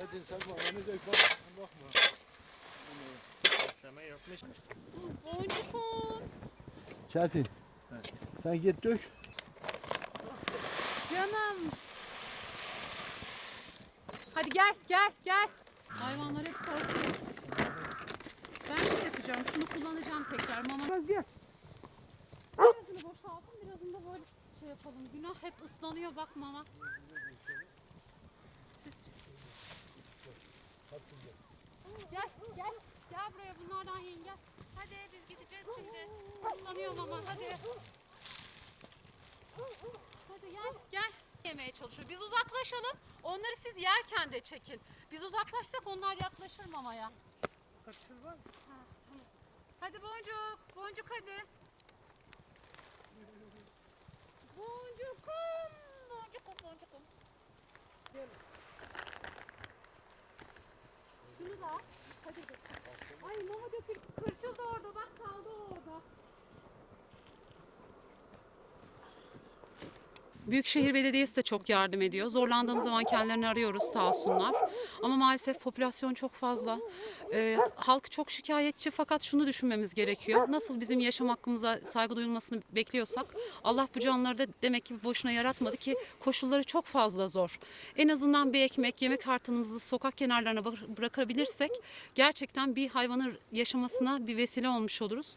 Çetin sen bana ne dök bak. Bakma. Besleme yapmış. Boncukum. Çetin. Sen git dök. Canım. Hadi gel gel gel. Hayvanlar hep korkuyor. Ben şey yapacağım. Şunu kullanacağım tekrar. Mama. Birazını boşaltın. Birazını da böyle şey yapalım. Günah hep ıslanıyor bak mama. Siz... Gel gel. Gel bunlardan yiyin gel. Hadi biz gideceğiz şimdi. Islanıyor mama hadi. Hadi gel gel. Yemeye çalışıyor. Biz uzaklaşalım. Onları siz yerken de çekin. Biz uzaklaşsak onlar yaklaşır mamaya. Kaçır var. Ha, tamam. Hadi boncuk. Boncuk hadi. Boncukum. Boncukum boncukum. Şunu da al. Hadi. Ay mama dökül. Kırçıl da orada bak kaldı orada. Büyükşehir Belediyesi de çok yardım ediyor. Zorlandığımız zaman kendilerini arıyoruz sağ olsunlar. Ama maalesef popülasyon çok fazla. Ee, halk çok şikayetçi fakat şunu düşünmemiz gerekiyor. Nasıl bizim yaşam hakkımıza saygı duyulmasını bekliyorsak Allah bu canlıları da demek ki boşuna yaratmadı ki koşulları çok fazla zor. En azından bir ekmek, yemek kartımızı sokak kenarlarına bıra- bırakabilirsek gerçekten bir hayvanın yaşamasına bir vesile olmuş oluruz.